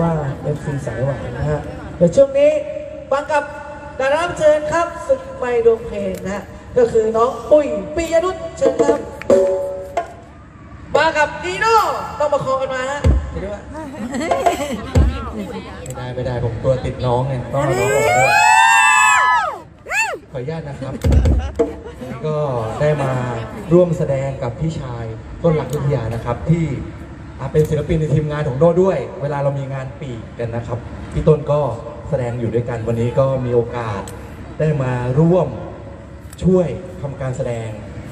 ว่าเอนซีสายหวานนะฮะเดี๋ยวช่วงนี้ฟังกับดารรับเชิญครับสุกไม่ดวงเพลงนะก็คือน้องปุ้ยปิยนุชเชิญครับมากับนีโน่ต้องมาขอกันมาฮะเดี๋ยวไม่ได้ไม่ได้ผมตัวติดน้องไงต้องเอาน้องออกด้ขออนุญาตนะครับก็ได้มาร่วมแสดงกับพี่ชายต้นหลักวิทยานะครับที่ เป็นศิลปินในทีมงานของโดด้วย เวลาเรามีงานปีกกันนะครับ พี่ต้นก็แสดงอยู่ด้วยกันวันนี้ก็มีโอกาสได้มาร่วมช่วยทำการแสดง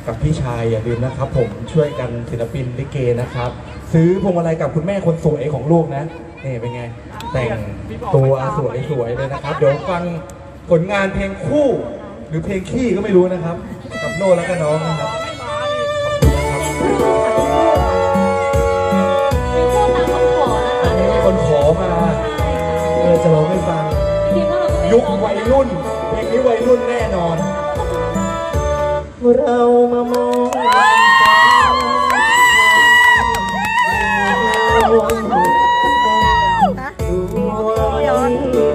กับพี่ชายอย่าลืมนะครับ ผมช่วยกันศิลปินลิเกนะครับ ซื้อพวงมาลัยกับคุณแม่คนสวยของลูกนะนี่เป็นไง แต่งตัวสวยๆเลยนะครับ เดี๋ยวฟังผลงานเพลงคู่ หรือเพลงขี้ก็ไม่รู้นะครับ กับโน่แล้วก็น้องนะครับ ย้อน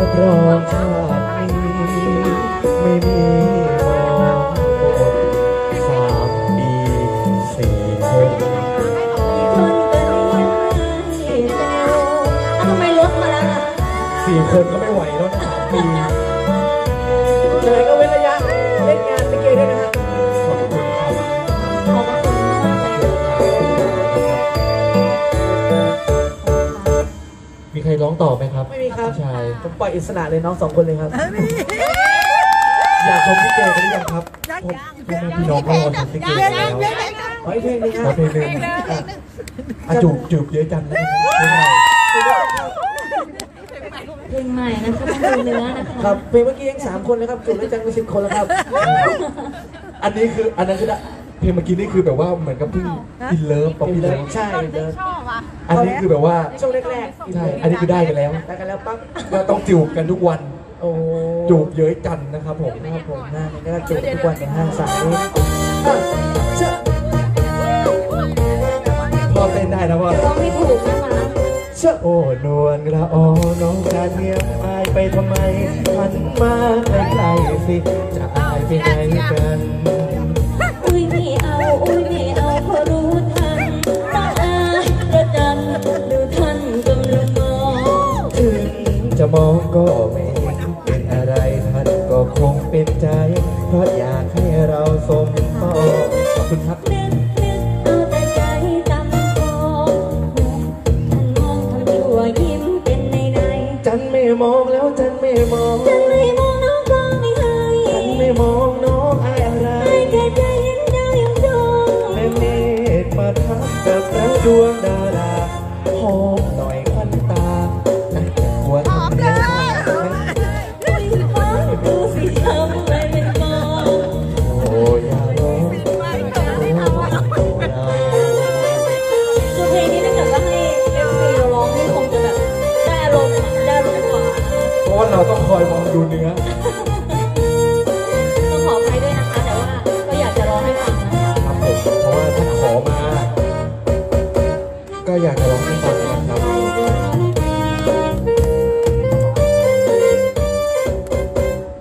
รับรองชาตินี้ไม่มีมองบสามปีสี่คนคนก็เรียนให้เร็วอะทำไมรถมาละสี่คนก็ไม่ไหวแล้วนะสามปีเจอก็เว้นระยะเล่นงานลิเกด้วยนะฮะขอบคุณครับขอบคุณมากเลยมีใครร้องต่อไหมครับ ครับพี่ชายผมปล่อยอิสระเลยน้องสองคนเลยครับ อยากชมลิเกกันหรือยังครับผมพ่อแม่พี่น้องก็รอชมลิเกกันแล้วขออีกเพลงหนึงคขรัอบเพลงหนึ่งอะจูบจูบเยอะจังเลยนะครับเพลงใหม่เพลงใหม่นะคะต้องดูเนื้อนะคะครับเพลงเมื่อกี้ยังสามคนเลยครับจุดแล้วจังมีสิบคนแล้วครับ อันนี้คืออันนั้นคือ เพลงเมื่อกี้นี่คือแบบว่าเหมือนกับเพิ่งอินเลิฟป๊อปปี้เลิฟใช่เดินอันนี้คือแบบว่าช่วงแรกๆใช่อันนี้คือได้กันแล้วได้กันแล้วปั๊บก็ต้องจูบกันทุกวันโอ้จูบเย้ยจันทร์นะครับผมนะครับผมหน้านี่ก็จูบทุกวันในห้างสายนี้อะเชื่อพ่อเต้นได้นะพ่อ ร้องไม่ถูกนะคะเชื่อโอ้นวลละออน้องจะเนียมอายไปทำไมหันมาใกล้ๆสิจะอายไปไหน คุณครับนึกนึกเอาแต่ใจจำคองท่านมองทำชั่วยิมเป็นในในจันไม่มองแล้วจันไม่มองจันไม่มองน้องก็ไม่ให้จันไม่มองน้องอายอะไรให้แค่ใจเห็นดาวยังดวงแม่เมฆมาทับกับแล้วดวงดาว ว่าเราต้องคอยมองดูเนื้อ ต้องขออภัยด้วยนะคะ แต่ว่าก็อยากจะร้องให้ฟังนะคะครับผมเพราะว่าท่านขอมา ก็อยากจะร้องให้ฟังนะครับ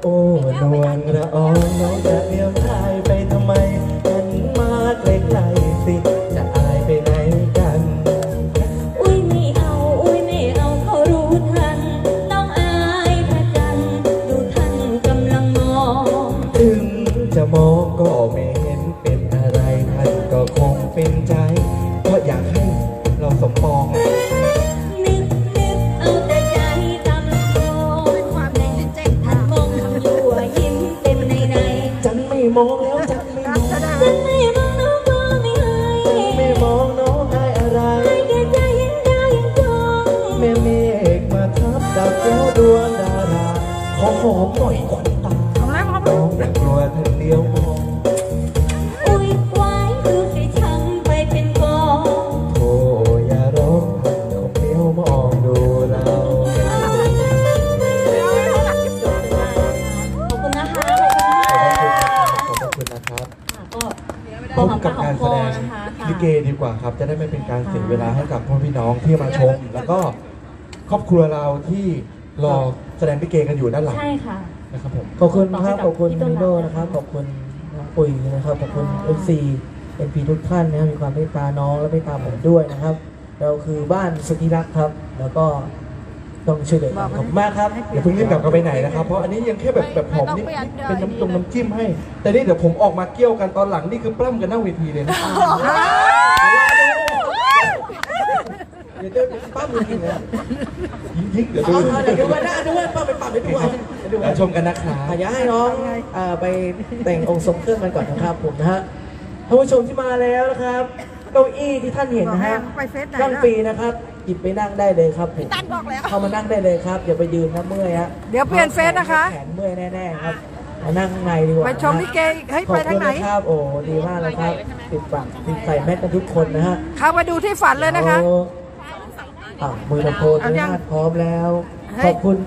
โอ้นวลละอองน้องจะ ท่านก็คงเป็นใจเพราะอยากให้เราสมปองนึกนึกเอาแต่ใจจำคองท่านมองทำยั่วยิ้มเป็นในในจันไม่มองแล้วจันไม่มองจันไม่มองน้องก็ไม่ให้จันไม่มองน้องอายอะไรให้แค่ใจเห็นดาวยังดวงแม่เมฆมาทับดับแล้วดวงดาราขอหอมหน่อยขวัญตาน้ พก็บกับการแสดงลิเกดีกว่าครับ จะได้ไม่เป็นการเสียเวลาให้กับพ่อพี่น้องที่มาชม แล้วก็ครอบครัวเราที่รอแสดงลิเกกันอยู่ด้านหลังใช่ค่ะนะครับผมขอบคุณนะครับขอบคุณพี่ต้นมิรักโดนะครับขอบคุณน้องปุ๋ยนะครับขอบคุณ FC NP ทุกท่านนะครับมีความเมตตาน้องและเมตตาผมด้วยนะครับ เราคือบ้านสุธิรักษ์ครับ แล้วก็ ต้องช่วยเหลือกันขอบคุณมากครับอย่าเพิ่งรีบกลับกันไปไหนนะครับ เพราะอันนี้ยังแค่แบบแบบหอมนิดๆเป็นน้ำตรงน้ำจิ้มให้ แต่นี่เดี๋ยวผมออกมาเกี่ยวกันตอนหลังนี่คือปล้ำกันหน้าเวทีเลยนะเดี๋ยวเดี๋ยวป้ามือกินเลยยิ่งๆเดี๋ยวดูเอาเอาเดี๋ยวดูกันนะดูกันป้าไปปรับให้ดูเอาเดี๋ยวดูกัเดี๋ยนวชมกันนะครับอาอยากให้น้องอ่าไปแต่งองค์ทรงเครื่องกันก่อนนะครับผมนะฮะท่านผู้ชมที่มาแล้วนะครับ เก้าอี้ที่ท่านเห็นนะฮะไปเฟซไหนนั่งล่ะฟรีนะครับ หยิบไปนั่งได้เลยครับผมตันบอกแล้วเข้ามานั่งได้เลยครับอย่าไปยืนนะเมื่อยฮะเดี๋ยวเปลี่ยนเฟซนะคะ แขนเมื่อยแน่ๆครับมานั่งข้างในดีกว่าไปชมลิเกอีกเฮ้ยขอบไปทางไหนคุณนะครับโอ้ดีมากเลยครับติดปากติดใส่แมสกันทุกคนนะฮะเข้ามาดูที่ฝันเลยนะคะแล้วอะมือลำโพงเอายัง พร้อมแล้วเฮ้ยขอบคุณ